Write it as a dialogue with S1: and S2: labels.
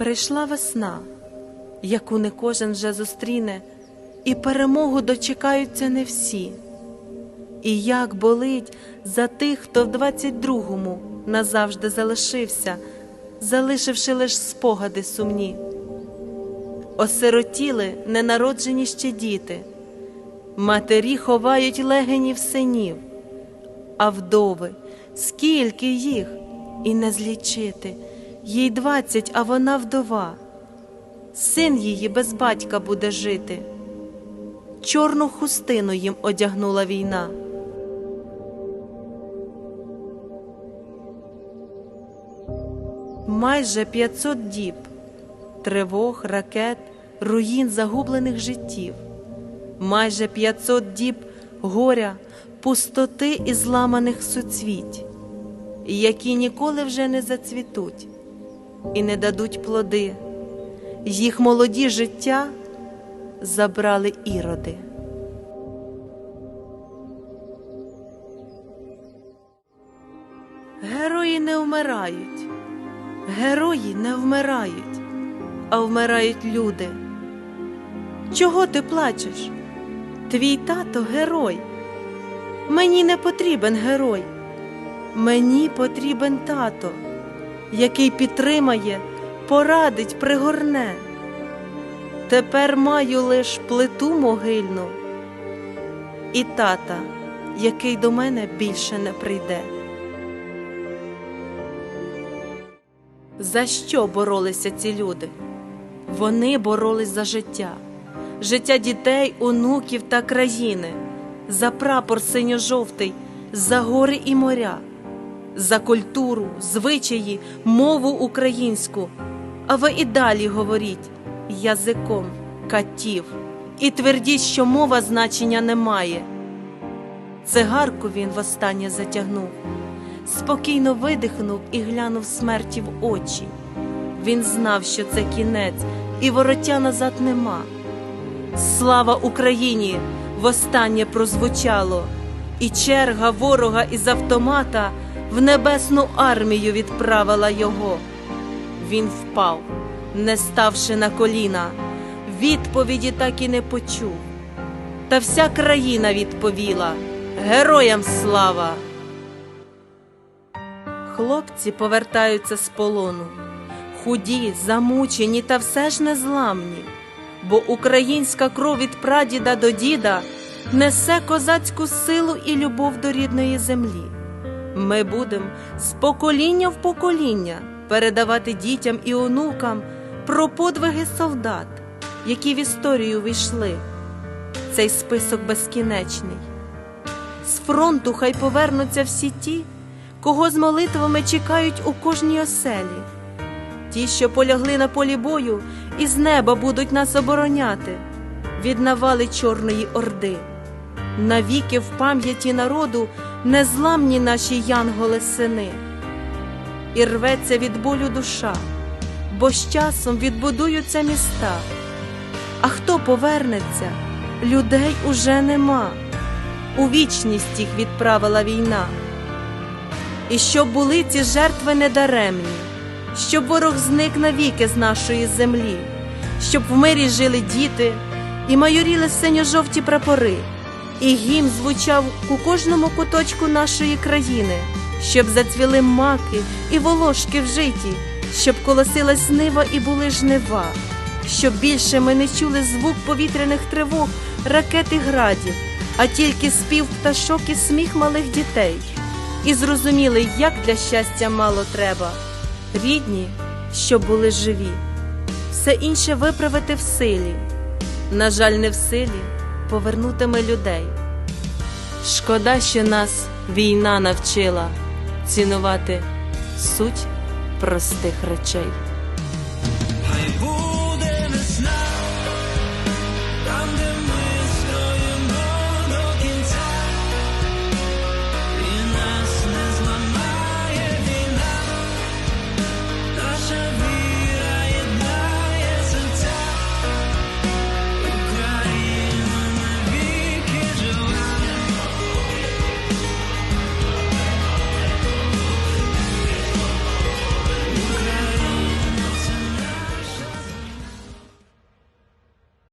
S1: Прийшла весна, яку не кожен вже зустріне, і перемогу дочекаються не всі. І як болить за тих, хто в 22-му назавжди залишився, залишивши лиш спогади сумні. Осиротіли ненароджені ще діти, матері ховають легенів синів, а вдови, скільки їх, і не злічити, їй двадцять, а вона вдова. Син її без батька буде жити. Чорну хустину їм одягнула війна. Майже 500 діб, тривог, ракет, руїн загублених життів, майже 500 діб горя, пустоти і зламаних суцвіть, які ніколи вже не зацвітуть і не дадуть плоди. Їх молоді життя забрали іроди. Герої не вмирають, герої не вмирають, а вмирають люди. Чого ти плачеш? Твій тато герой. Мені не потрібен герой. Мені потрібен тато, який підтримає, порадить, пригорне. Тепер маю лиш плиту могильну і тата, який до мене більше не прийде. За що боролися ці люди? Вони боролись за життя, життя дітей, онуків та країни, за прапор синьо-жовтий, за гори і моря, за культуру, звичаї, мову українську. А ви і далі говоріть язиком катів і твердіть, що мова значення не має. Цигарку він востаннє затягнув, спокійно видихнув і глянув смерті в очі. Він знав, що це кінець, і вороття назад нема. Слава Україні! Востаннє прозвучало, і черга ворога із автомата в небесну армію відправила його. Він впав, не ставши на коліна, відповіді так і не почув. Та вся країна відповіла Героям слава! Хлопці повертаються з полону, худі, замучені та все ж незламні, бо українська кров від прадіда до діда несе козацьку силу і любов до рідної землі. Ми будемо з покоління в покоління передавати дітям і онукам про подвиги солдат, які в історію війшли. Цей список безкінечний. З фронту хай повернуться всі ті, кого з молитвами чекають у кожній оселі, ті, що полягли на полі бою, і з неба будуть нас обороняти від навали Чорної Орди. Навіки в пам'яті народу незламні наші янголи сини, і рветься від болю душа, бо з часом відбудуються міста. А хто повернеться, людей уже нема. У вічність їх відправила війна. І щоб були ці жертви недаремні, щоб ворог зник навіки з нашої землі, щоб в мирі жили діти і майоріли синьо-жовті прапори, і гімн звучав у кожному куточку нашої країни, щоб зацвіли маки і волошки в житі, щоб колосилась нива і були жнива, щоб більше ми не чули звук повітряних тривог, ракет і градів, а тільки спів пташок і сміх малих дітей і зрозуміли, як для щастя мало треба. Рідні, щоб були живі, все інше виправити в силі. На жаль, не в силі повернути ми людей. Шкода, що нас війна навчила цінувати суть простих речей.